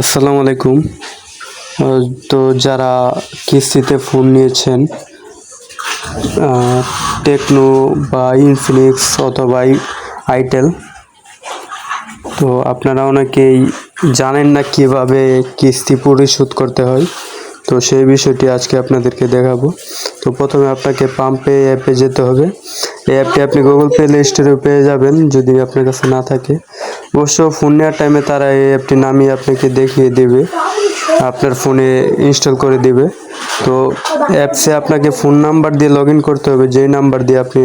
আসসালামু আলাইকুম। তো যারা কিস্তিতে ফোন নিয়েছেন টেকনো বা ইনফিনিক্স অথবা আইটেল, তো আপনারা অনেকেই জানেন না কীভাবে কিস্তি পরিশোধ করতে হয়। তো সেই বিষয়টি আজকে আপনাদেরকে দেখাবো। তো প্রথমে আপনাকে পাম্পে অ্যাপে যেতে হবে। এই অ্যাপটি আপনি গুগল প্লে স্টোরে পেয়ে যাবেন, যদি আপনার কাছে না থাকে। অবশ্য ফোন নেওয়ার টাইমে তারা এই অ্যাপটি নামিয়ে আপনাকে দেখিয়ে দেবে। আপনার ফোনে ইনস্টল করে দিবে। তো অ্যাপসে আপনাকে ফোন নাম্বার দিয়ে লগ করতে হবে। যেই নাম্বার দিয়ে আপনি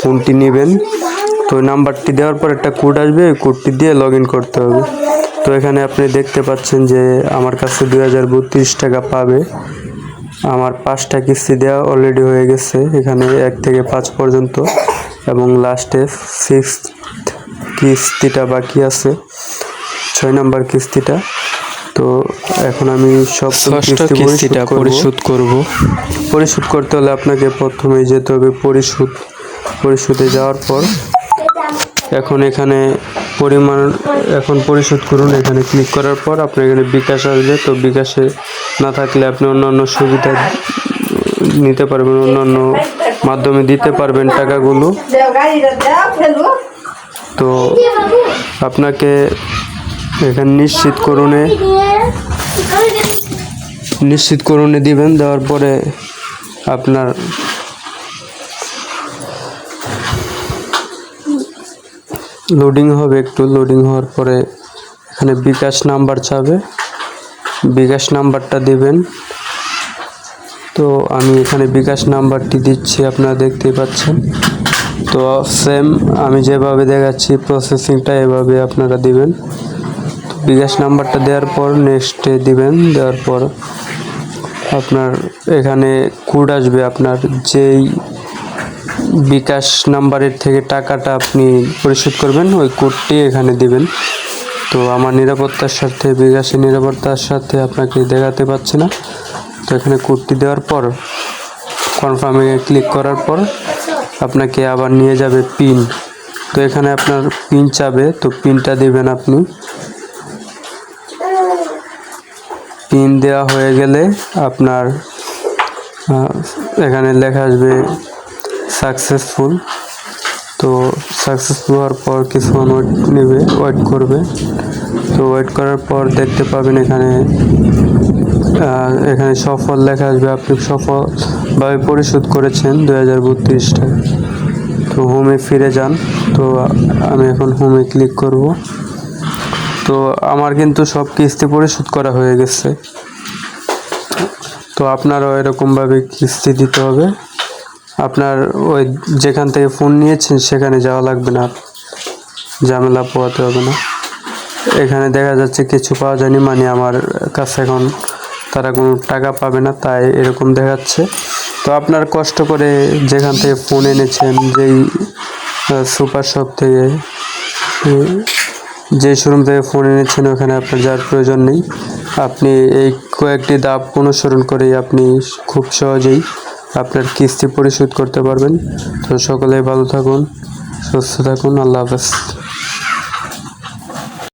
ফোনটি নেবেন, তো নাম্বারটি দেওয়ার পর একটা কোড আসবে। ওই কোডটি দিয়ে লগ করতে হবে। তো এখানে আপনি দেখতে পাচ্ছেন যে আমার কাছে দুই হাজার বত্রিশ টাকা পাবে। আমার পাঁচটা কিস্তি দেওয়া অলরেডি হয়ে গেছে এখানে এক থেকে পাঁচ পর্যন্ত। এবং লাস্টে সিক্স কিস্তিটা বাকি আছে ছয় নম্বর কিস্তিটা। তো এখন আমি সব কিস্তিটা পরিশোধ করব। পরিশোধ করতে হলে আপনাকে প্রথমে যেতে হবে পরিশোধ পরিশোধে যাওয়ার পর। এখন এখানে পরিমাণ, এখন পরিশোধ করুন। এখানে ক্লিক করার পর আপনার এখানে বিকাশ আসবে। তো বিকাশে না থাকলে আপনি অন্যান্য সুবিধা নিতে পারবেন, অন্যান্য মাধ্যমে দিতে পারবেন টাকাগুলো। তো আপনাকে এখানে নিশ্চিত করুনে নিশ্চিত করুনে দিবেন। দেওয়ার পরে আপনার লোডিং হবে, একটু লোডিং হওয়ার পরে এখানে বিকাশ নাম্বার চাবে। বিকাশ নাম্বারটা দিবেন। তো আমি এখানে বিকাশ নাম্বারটি দিচ্ছি, আপনারা দেখতেই পাচ্ছেন। তো সেম আমি যেভাবে দেখাচ্ছি প্রসেসিংটা এভাবে আপনারা দিবেন। বিকাশ নাম্বারটা দেওয়ার পর নেক্সটে দিবেন, দেওয়ার পর আপনার এখানে কোড আসবে, আপনার যেই বিকাশ নাম্বারের থেকে টাকাটা আপনি পরিশোধ করবেন, ওই কোডটি এখানে দিবেন। তো আমার নিরাপত্তার সাথে, বিকাশের নিরাপত্তার সাথে আপনাকে দেখাতে পাচ্ছি না। তো এখানে কোডটি দেওয়ার পর কনফার্মে ক্লিক করার পর আপনাকে আবার নিয়ে যাবে পিন তো এখানে আপনার পিন চাবে, তো পিনটা দিবেন আপনি। পিন দেওয়া হয়ে গেলে আপনার এখানে লেখা আসবে সাকসেসফুল তো সাকসেসফুল হওয়ার পর কিছুক্ষণ ওয়েট নেবে ওয়েট করবে। তো ওয়েট করার পর দেখতে পাবেন এখানে এখানে সফল লেখা আসবে। আপনি সফলভাবে পরিশোধ করেছেন দু হাজার বত্রিশ তো হোমে ফিরে যান। তো আমি এখন হোমে ক্লিক করব। তো আমার কিন্তু সব কিস্তি পরিশোধ করা হয়ে গেছে। তো আপনারও এরকমভাবে কিস্তি দিতে হবে। আপনার ওই যেখান থেকে ফোন নিয়েছেন, সেখানে যাওয়া লাগবে না। ঝামেলা পোয়াতে হবে না। এখানে দেখা যাচ্ছে কিছু পাওয়া যায়নি মানে আমার কাছে এখন তারা কোনো টাকা পাবে না, তাই এরকম দেখাচ্ছে। তো আপনার কষ্ট করে যেখান থেকে ফোন এনেছেন, যেই সুপার শপ থেকে যে শোরুম থেকে ফোন এনেছেন, ওখানে আপনার যাওয়ার প্রয়োজন নেই। আপনি এই কয়েকটি ধাপ অনুসরণ করেই আপনি খুব সহজেই আপনার কিস্তি পরিশোধ করতে পারবেন। তো সকলেই ভালো থাকুন সুস্থ থাকুন আল্লাহ হাফেজ।